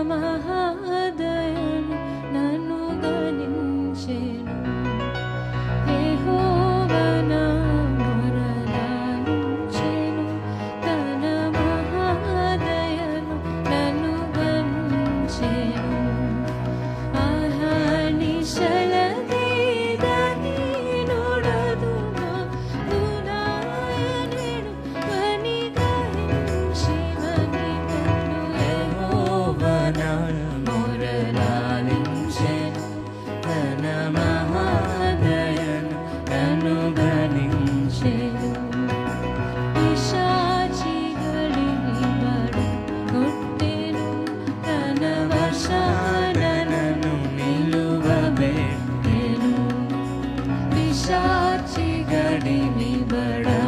Namaha അടിമിപട